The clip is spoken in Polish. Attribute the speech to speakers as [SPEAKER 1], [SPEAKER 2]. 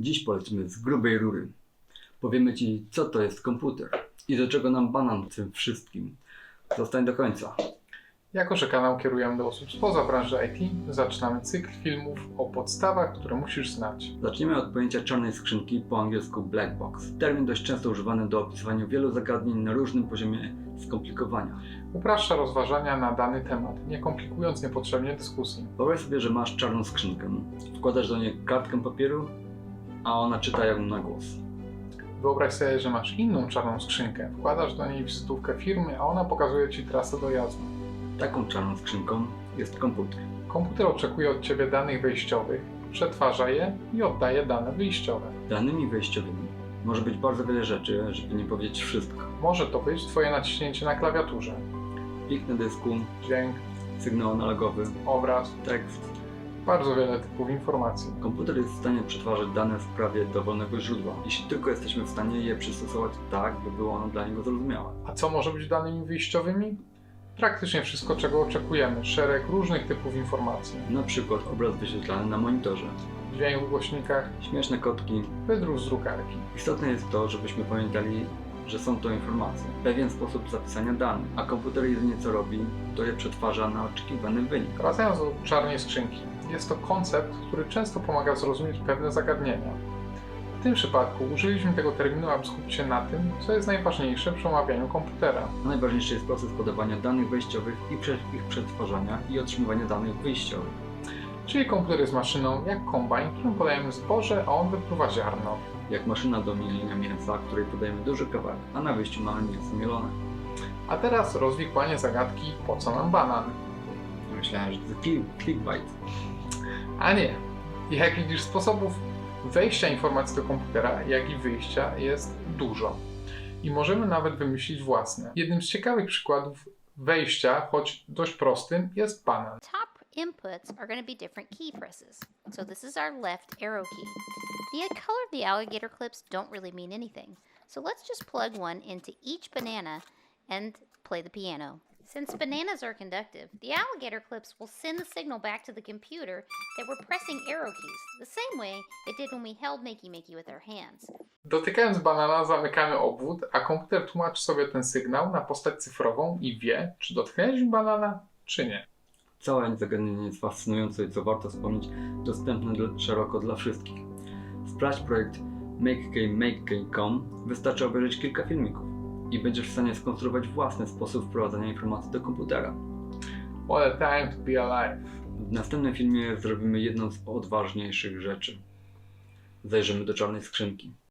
[SPEAKER 1] Dziś polecimy z grubej rury. Powiemy Ci, co to jest komputer i do czego nam banan w tym wszystkim. Zostań do końca.
[SPEAKER 2] Jako, że kanał kierujemy do osób spoza branży IT, zaczynamy cykl filmów o podstawach, które musisz znać.
[SPEAKER 1] Zaczniemy od pojęcia czarnej skrzynki, po angielsku black box. Termin dość często używany do opisywania wielu zagadnień na różnym poziomie skomplikowania.
[SPEAKER 2] Upraszcza rozważania na dany temat, nie komplikując niepotrzebnie dyskusji.
[SPEAKER 1] Wyobraź sobie, że masz czarną skrzynkę. Wkładasz do niej kartkę papieru, a ona czyta ją na głos.
[SPEAKER 2] Wyobraź sobie, że masz inną czarną skrzynkę, wkładasz do niej wizytówkę firmy, a ona pokazuje Ci trasę dojazdu.
[SPEAKER 1] Taką czarną skrzynką jest komputer.
[SPEAKER 2] Komputer oczekuje od Ciebie danych wejściowych, przetwarza je i oddaje dane wyjściowe.
[SPEAKER 1] Danymi wejściowymi może być bardzo wiele rzeczy, żeby nie powiedzieć wszystko.
[SPEAKER 2] Może to być Twoje naciśnięcie na klawiaturze,
[SPEAKER 1] Plik na dysku,
[SPEAKER 2] dźwięk,
[SPEAKER 1] sygnał analogowy,
[SPEAKER 2] obraz,
[SPEAKER 1] tekst.
[SPEAKER 2] Bardzo wiele typów informacji.
[SPEAKER 1] Komputer jest w stanie przetwarzać dane w prawie dowolnego źródła, jeśli tylko jesteśmy w stanie je przystosować tak, by było ono dla niego zrozumiałe.
[SPEAKER 2] A co może być danymi wyjściowymi? Praktycznie wszystko, czego oczekujemy, szereg różnych typów informacji.
[SPEAKER 1] Na przykład obraz wyświetlany na monitorze,
[SPEAKER 2] Dźwięk w głośnikach,
[SPEAKER 1] śmieszne kotki.
[SPEAKER 2] wydruk z drukarki.
[SPEAKER 1] Istotne jest to, żebyśmy pamiętali, że są to informacje, pewien sposób zapisania danych, a komputer jedynie co robi, to je przetwarza na oczekiwany wynik.
[SPEAKER 2] Wracając do czarnej skrzynki, jest to koncept, który często pomaga zrozumieć pewne zagadnienia. W tym przypadku użyliśmy tego terminu, aby skupić się na tym, co jest najważniejsze przy omawianiu komputera.
[SPEAKER 1] Najważniejszy jest proces podawania danych wejściowych i ich przetwarzania i otrzymywania danych wyjściowych.
[SPEAKER 2] Czyli komputer jest maszyną jak kombajn, którym podajemy zboże, a on wypływa ziarno.
[SPEAKER 1] Jak maszyna do mielenia mięsa, której podajemy duży kawałek, a na wyjściu mamy mięso mielone.
[SPEAKER 2] A teraz rozwikłanie zagadki, po co nam banan?
[SPEAKER 1] Myślałem, że to click, clickbait.
[SPEAKER 2] A nie. Jak widzisz, sposobów wejścia informacji do komputera, jak i wyjścia jest dużo. I możemy nawet wymyślić własne. Jednym z ciekawych przykładów wejścia, choć dość prostym, jest banan.
[SPEAKER 3] top inputs are going to be different key presses. So this is our left arrow key. The color of the alligator clips don't really mean anything. So let's just plug one into each banana and play the piano. Since bananas are conductive, the alligator clips will send the signal back to the computer that we're pressing arrow keys, the same way it did when we held Makey Makey with our hands.
[SPEAKER 2] Dotykając banana zamykamy obwód, a komputer tłumaczy sobie ten sygnał na postać cyfrową i wie, czy dotknęliśmy banana, czy nie.
[SPEAKER 1] Całe zagadnienie jest fascynujące i co warto wspomnieć, dostępne szeroko dla wszystkich. Sprawdź projekt MakeK.Make.com, wystarczy obejrzeć kilka filmików i będziesz w stanie skonstruować własny sposób wprowadzania informacji do komputera.
[SPEAKER 2] What a time to be alive.
[SPEAKER 1] W następnym filmie zrobimy jedną z odważniejszych rzeczy. Zajrzymy do czarnej skrzynki.